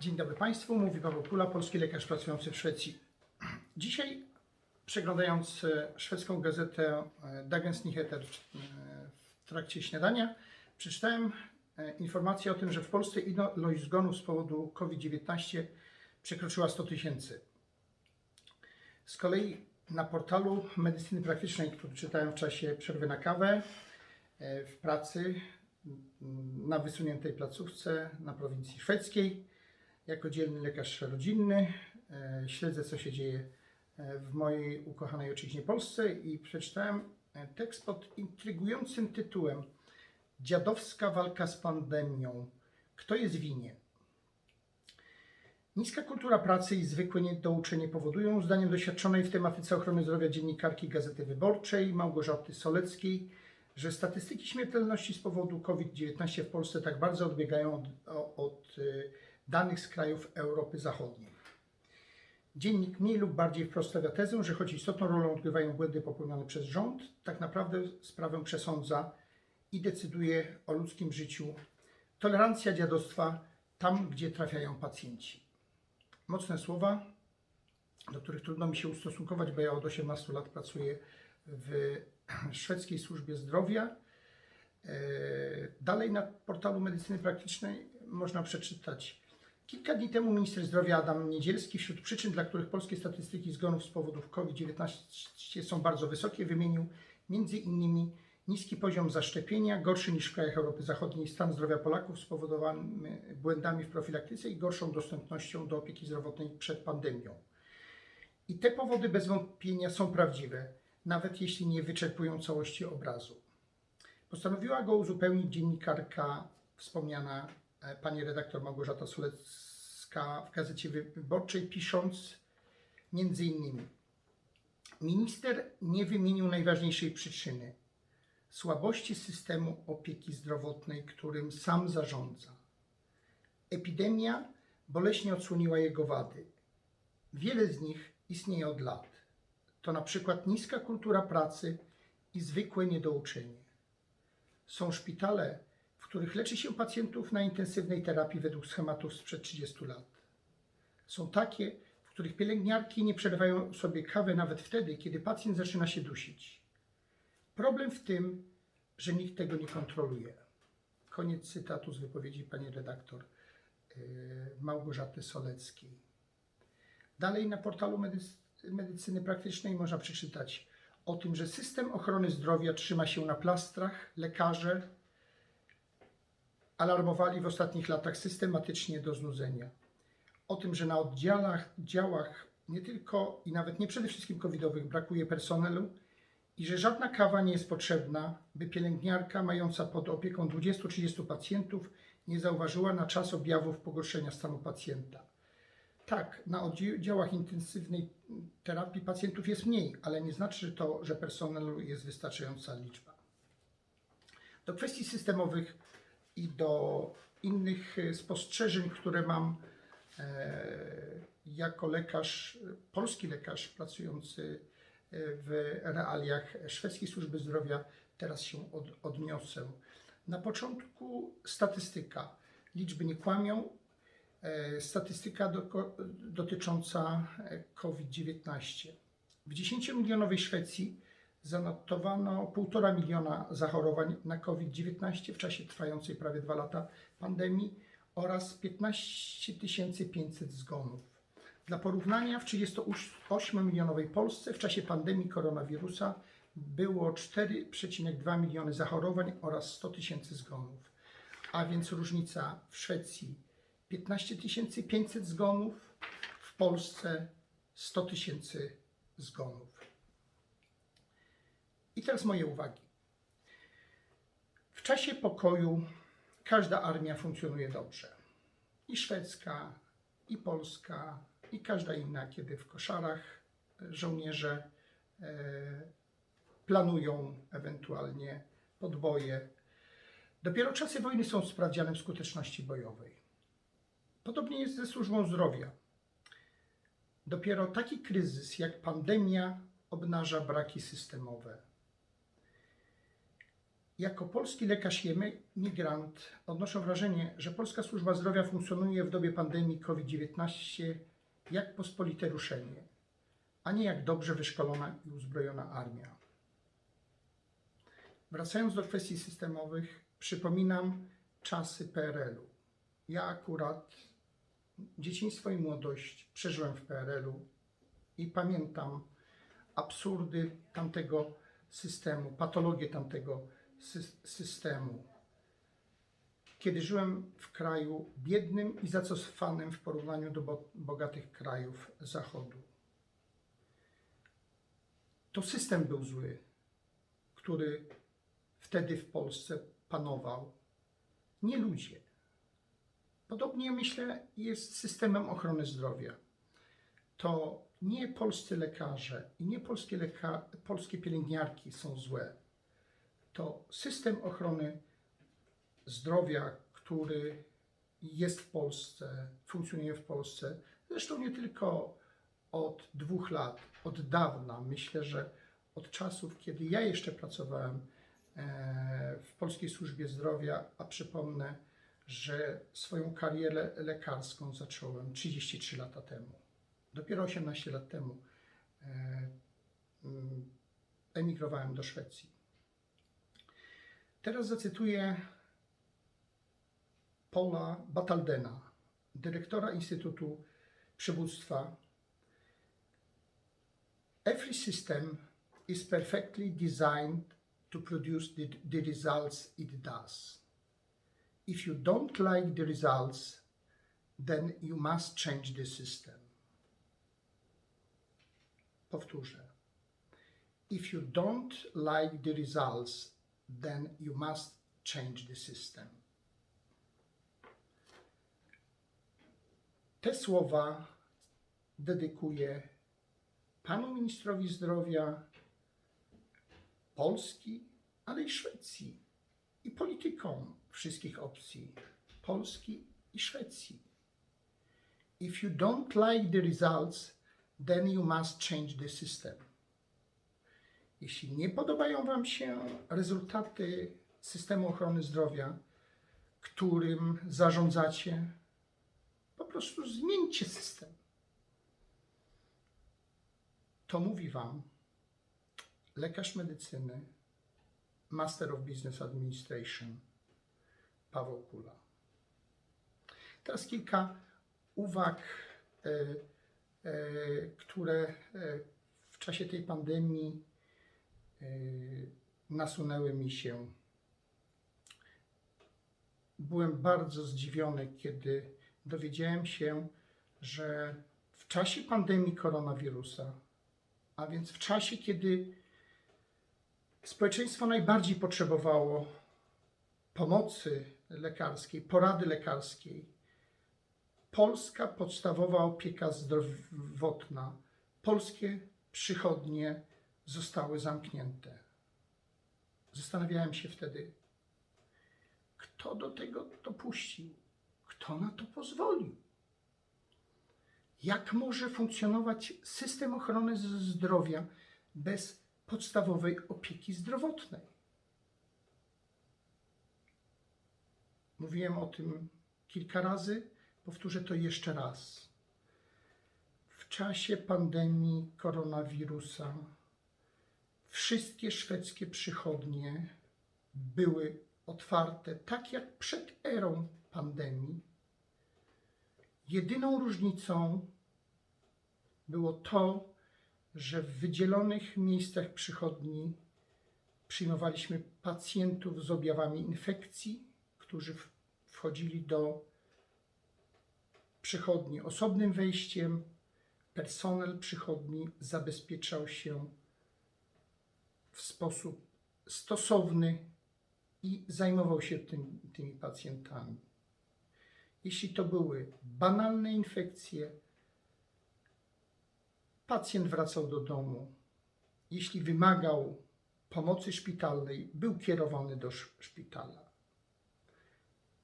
Dzień dobry Państwu, mówi Paweł Kula, polski lekarz pracujący w Szwecji. Dzisiaj przeglądając e, szwedzką gazetę e, Dagens Nyheter w, e, w trakcie śniadania, przeczytałem informację o tym, że w Polsce ilość zgonów z powodu COVID-19 przekroczyła 100 tysięcy. Z kolei na portalu medycyny praktycznej, który czytałem w czasie przerwy na kawę, w pracy na wysuniętej placówce na prowincji szwedzkiej, jako dzielny lekarz rodzinny e, śledzę, co się dzieje e, w mojej ukochanej ojczyźnie Polsce i przeczytałem e, tekst pod intrygującym tytułem Dziadowska walka z pandemią. Kto jest winien? Niska kultura pracy i zwykłe niedouczenie powodują, zdaniem doświadczonej w tematyce ochrony zdrowia dziennikarki Gazety Wyborczej Małgorzaty Soleckiej, że statystyki śmiertelności z powodu COVID-19 w Polsce tak bardzo odbiegają od, od y, danych z krajów Europy Zachodniej. Dziennik mniej lub bardziej wprost stawia tezę, że choć istotną rolę odgrywają błędy popełnione przez rząd, tak naprawdę sprawę przesądza i decyduje o ludzkim życiu tolerancja dziadostwa tam, gdzie trafiają pacjenci. Mocne słowa, do których trudno mi się ustosunkować, bo ja od 18 lat pracuję w szwedzkiej służbie zdrowia. E, Dalej na portalu medycyny praktycznej można przeczytać. Kilka dni temu minister zdrowia Adam Niedzielski wśród przyczyn, dla których polskie statystyki zgonów z powodów COVID-19 są bardzo wysokie, wymienił innymi niski poziom zaszczepienia, gorszy niż w krajach Europy Zachodniej stan zdrowia Polaków spowodowany błędami w profilaktyce i gorszą dostępnością do opieki zdrowotnej przed pandemią. I te powody bez wątpienia są prawdziwe, nawet jeśli nie wyczerpują całości obrazu. Postanowiła go uzupełnić dziennikarka wspomniana pani redaktor Małgorzata Sulecka w Gazecie Wyborczej, pisząc między innymi Minister nie wymienił najważniejszej przyczyny słabości systemu opieki zdrowotnej, którym sam zarządza. Epidemia boleśnie odsłoniła jego wady. Wiele z nich istnieje od lat. To na przykład niska kultura pracy i zwykłe niedouczenie. Są szpitale, których leczy się pacjentów na intensywnej terapii według schematów sprzed 30 lat. Są takie, w których pielęgniarki nie przerywają sobie kawy nawet wtedy, kiedy pacjent zaczyna się dusić. Problem w tym, że nikt tego nie kontroluje. Koniec cytatu z wypowiedzi pani redaktor yy, Małgorzaty Soleckiej. Dalej na portalu medyc- medycyny praktycznej można przeczytać o tym, że system ochrony zdrowia trzyma się na plastrach. Lekarze alarmowali w ostatnich latach systematycznie do znudzenia. O tym, że na oddziałach działach nie tylko i nawet nie przede wszystkim covidowych brakuje personelu i że żadna kawa nie jest potrzebna, by pielęgniarka mająca pod opieką 20-30 pacjentów nie zauważyła na czas objawów pogorszenia stanu pacjenta. Tak, na oddziałach intensywnej terapii pacjentów jest mniej, ale nie znaczy to, że personelu jest wystarczająca liczba. Do kwestii systemowych i do innych e, spostrzeżeń, które mam e, jako lekarz, polski lekarz pracujący e, w realiach szwedzkiej służby zdrowia, teraz się od, odniosę. Na początku statystyka. Liczby nie kłamią, statystyka do, dotycząca e, COVID-19. W 10-milionowej Szwecji zanotowano 1,5 miliona zachorowań na COVID-19 w czasie trwającej prawie 2 lata pandemii oraz 15 500 zgonów. Dla porównania w 38-milionowej Polsce w czasie pandemii koronawirusa było 4,2 miliony zachorowań oraz 100 tysięcy zgonów. A więc różnica w Szwecji 15 500 zgonów, w Polsce 100 tysięcy zgonów. I teraz moje uwagi. W czasie pokoju każda armia funkcjonuje dobrze. I szwedzka, i polska, i każda inna, kiedy w koszarach żołnierze e, planują ewentualnie podboje. Dopiero czasy wojny są sprawdzianem skuteczności bojowej. Podobnie jest ze służbą zdrowia. Dopiero taki kryzys jak pandemia obnaża braki systemowe. Jako polski lekarz i emy- migrant odnoszę wrażenie, że polska służba zdrowia funkcjonuje w dobie pandemii COVID-19 jak pospolite ruszenie, a nie jak dobrze wyszkolona i uzbrojona armia. Wracając do kwestii systemowych, przypominam czasy PRL-u. Ja akurat dzieciństwo i młodość przeżyłem w PRL-u i pamiętam absurdy tamtego systemu, patologię tamtego sy- systemu. Kiedy żyłem w kraju biednym i zacofanym w porównaniu do bo- bogatych krajów Zachodu. To system był zły, który wtedy w Polsce panował, nie ludzie. Podobnie myślę jest systemem ochrony zdrowia. To nie polscy lekarze i nie polskie, polskie pielęgniarki są złe. To system ochrony zdrowia, który jest w Polsce, funkcjonuje w Polsce, zresztą nie tylko od dwóch lat, od dawna. Myślę, że od czasów, kiedy ja jeszcze pracowałem e, w Polskiej Służbie Zdrowia, a przypomnę, że swoją karierę lekarską zacząłem 33 lata temu. Dopiero 18 lat temu e, mm, emigrowałem do Szwecji. Teraz zacytuję Paula Bataldena, dyrektora Instytutu Przywództwa. Every system is perfectly designed to produce the, the results it does. If you don't like the results, then you must change the system. Powtórzę. If you don't like the results, then you must change the system. Te słowa dedykuję panu ministrowi zdrowia Polski, ale i Szwecji i politykom wszystkich opcji Polski i Szwecji. If you don't like the results, then you must change the system. Jeśli nie podobają Wam się rezultaty systemu ochrony zdrowia, którym zarządzacie, po prostu zmieńcie system. To mówi Wam lekarz medycyny, Master of Business Administration, Paweł Kula. Teraz kilka uwag, e, e, które e, w czasie tej pandemii nasunęły mi się. Byłem bardzo zdziwiony, kiedy dowiedziałem się, że w czasie pandemii koronawirusa, a więc w czasie, kiedy społeczeństwo najbardziej potrzebowało pomocy lekarskiej, porady lekarskiej, polska podstawowa opieka zdrowotna, polskie przychodnie zostały zamknięte. Zastanawiałem się wtedy, kto do tego dopuścił, kto na to pozwolił. Jak może funkcjonować system ochrony zdrowia bez podstawowej opieki zdrowotnej? Mówiłem o tym kilka razy, powtórzę to jeszcze raz. W czasie pandemii koronawirusa wszystkie szwedzkie przychodnie były otwarte tak jak przed erą pandemii. Jedyną różnicą było to, że w wydzielonych miejscach przychodni przyjmowaliśmy pacjentów z objawami infekcji, którzy wchodzili do przychodni osobnym wejściem. Personel przychodni zabezpieczał się w sposób stosowny i zajmował się tym, tymi pacjentami. Jeśli to były banalne infekcje, pacjent wracał do domu. Jeśli wymagał pomocy szpitalnej, był kierowany do sz- szpitala.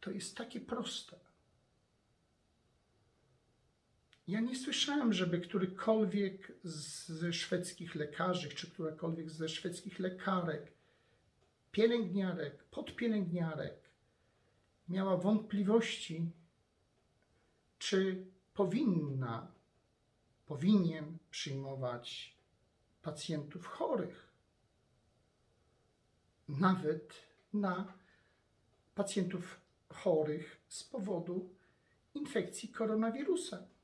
To jest takie proste. Ja nie słyszałem, żeby którykolwiek ze szwedzkich lekarzy, czy którakolwiek ze szwedzkich lekarek pielęgniarek, podpielęgniarek miała wątpliwości, czy powinna, powinien przyjmować pacjentów chorych, nawet na pacjentów chorych z powodu infekcji koronawirusem.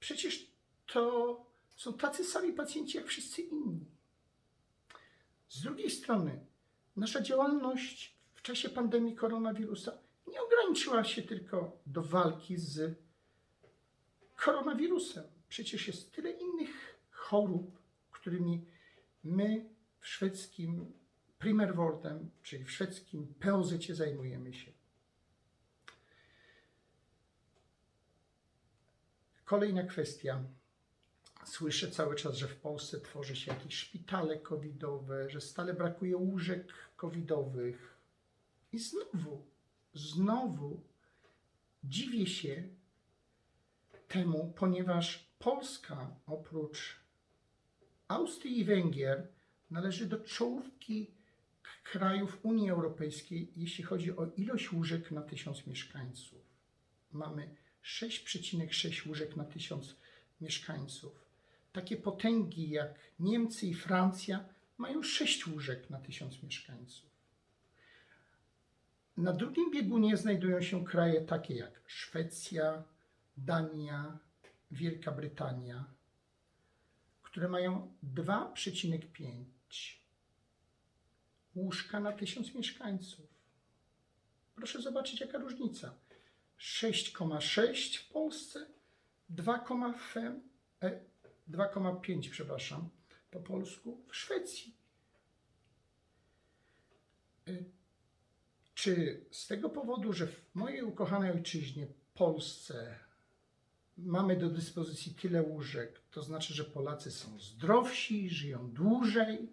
Przecież to są tacy sami pacjenci jak wszyscy inni. Z drugiej strony, nasza działalność w czasie pandemii koronawirusa nie ograniczyła się tylko do walki z koronawirusem. Przecież jest tyle innych chorób, którymi my w szwedzkim Primärvården, czyli w szwedzkim POZ zajmujemy się. Kolejna kwestia. Słyszę cały czas, że w Polsce tworzy się jakieś szpitale covidowe, że stale brakuje łóżek covidowych. I znowu, znowu dziwię się temu, ponieważ Polska oprócz Austrii i Węgier należy do czołówki krajów Unii Europejskiej, jeśli chodzi o ilość łóżek na tysiąc mieszkańców. Mamy 6,6 łóżek na tysiąc mieszkańców. Takie potęgi jak Niemcy i Francja mają 6 łóżek na tysiąc mieszkańców. Na drugim biegunie znajdują się kraje takie jak Szwecja, Dania, Wielka Brytania, które mają 2,5 łóżka na tysiąc mieszkańców. Proszę zobaczyć, jaka różnica. 6,6 w Polsce, 2,5, e, 2,5 przepraszam, po polsku w Szwecji. Y, Czy z tego powodu, że w mojej ukochanej ojczyźnie, Polsce, mamy do dyspozycji tyle łóżek, to znaczy, że Polacy są zdrowsi, żyją dłużej?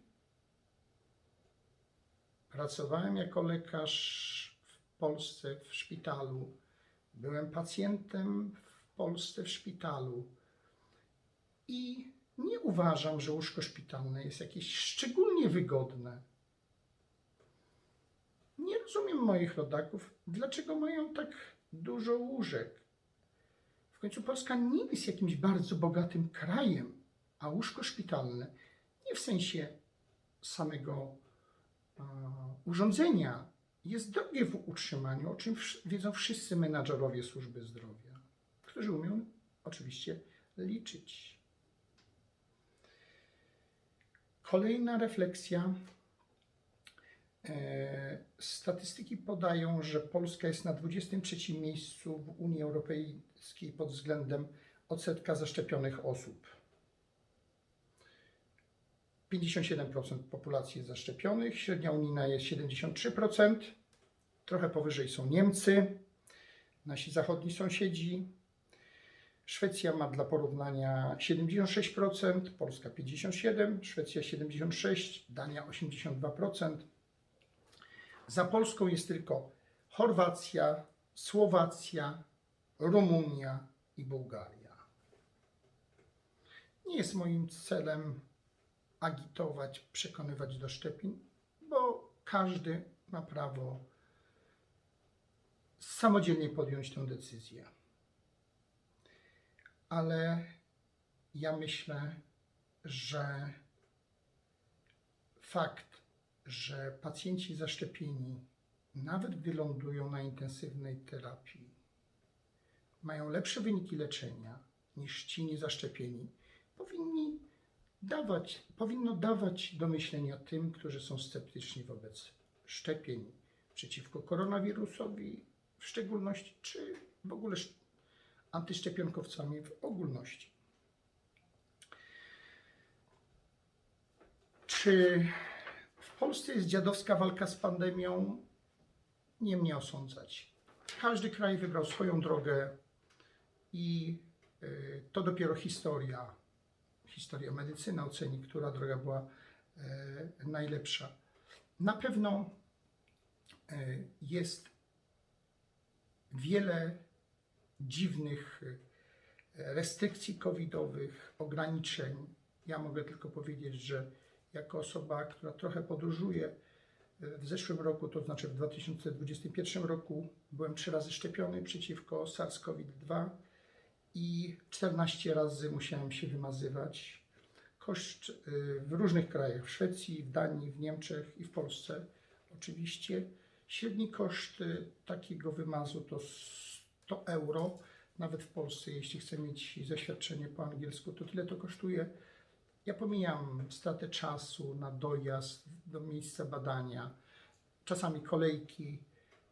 Pracowałem jako lekarz w Polsce w szpitalu. Byłem pacjentem w Polsce w szpitalu. I nie uważam, że łóżko szpitalne jest jakieś szczególnie wygodne. Nie rozumiem moich rodaków, dlaczego mają tak dużo łóżek. W końcu Polska nie jest jakimś bardzo bogatym krajem, a łóżko szpitalne nie w sensie samego e, urządzenia jest drogie w utrzymaniu, o czym wiedzą wszyscy menadżerowie służby zdrowia, którzy umieją oczywiście liczyć. Kolejna refleksja. E, Statystyki podają, że Polska jest na 23 miejscu w Unii Europejskiej pod względem odsetka zaszczepionych osób. 57% populacji jest zaszczepionych, średnia unijna jest 73%, trochę powyżej są Niemcy, nasi zachodni sąsiedzi. Szwecja ma dla porównania 76%, Polska 57%, Szwecja 76%, Dania 82%. Za Polską jest tylko Chorwacja, Słowacja, Rumunia i Bułgaria. Nie jest moim celem agitować, przekonywać do szczepień, bo każdy ma prawo samodzielnie podjąć tę decyzję. Ale ja myślę, że fakt, że pacjenci zaszczepieni, nawet gdy lądują na intensywnej terapii, mają lepsze wyniki leczenia niż ci niezaszczepieni, dawać, powinno dawać do myślenia tym, którzy są sceptyczni wobec szczepień przeciwko koronawirusowi w szczególności, czy w ogóle sz- antyszczepionkowcami w ogólności. Czy w Polsce jest dziadowska walka z pandemią? Nie mnie osądzać. Każdy kraj wybrał swoją drogę i y, to dopiero historia, historia medycyny oceni, która droga była y, najlepsza. Na pewno y, jest wiele dziwnych y, restrykcji covidowych, ograniczeń. Ja mogę tylko powiedzieć, że jako osoba, która trochę podróżuje, W zeszłym roku, to znaczy w 2021 roku, byłem trzy razy szczepiony przeciwko SARS-CoV-2 i 14 razy musiałem się wymazywać. Koszt y, w różnych krajach, w Szwecji, w Danii, w Niemczech i w Polsce oczywiście. Średni koszt y, takiego wymazu to 100 euro. Nawet w Polsce, jeśli chcę mieć zaświadczenie po angielsku, to tyle to kosztuje. Ja pomijam stratę czasu na dojazd do miejsca badania, czasami kolejki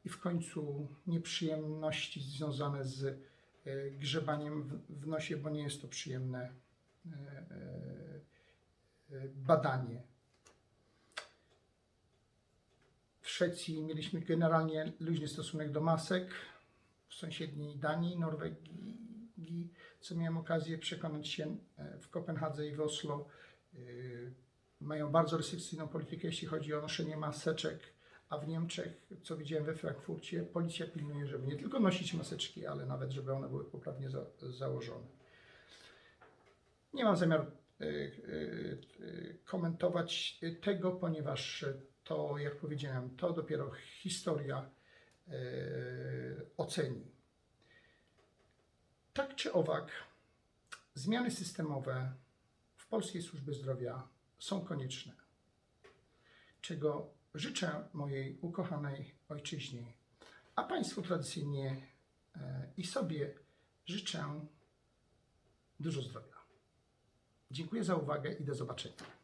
i w końcu nieprzyjemności związane z grzebaniem w, nosie, bo nie jest to przyjemne e, e, e, badanie. W Szwecji mieliśmy generalnie luźny stosunek do masek. W sąsiedniej Danii, Norwegii, co miałem okazję przekonać się e, w Kopenhadze i w Oslo, mają bardzo restrykcyjną politykę, jeśli chodzi o noszenie maseczek, a w Niemczech, co widziałem we Frankfurcie, policja pilnuje, żeby nie tylko nosić maseczki, ale nawet, żeby one były poprawnie za, założone. Nie mam zamiaru y, y, y, komentować tego, ponieważ to, jak powiedziałem, to dopiero historia y, oceni. Tak czy owak, zmiany systemowe w polskiej służbie zdrowia są konieczne, czego życzę mojej ukochanej ojczyźnie, a Państwu tradycyjnie e, i sobie życzę dużo zdrowia. Dziękuję za uwagę i do zobaczenia.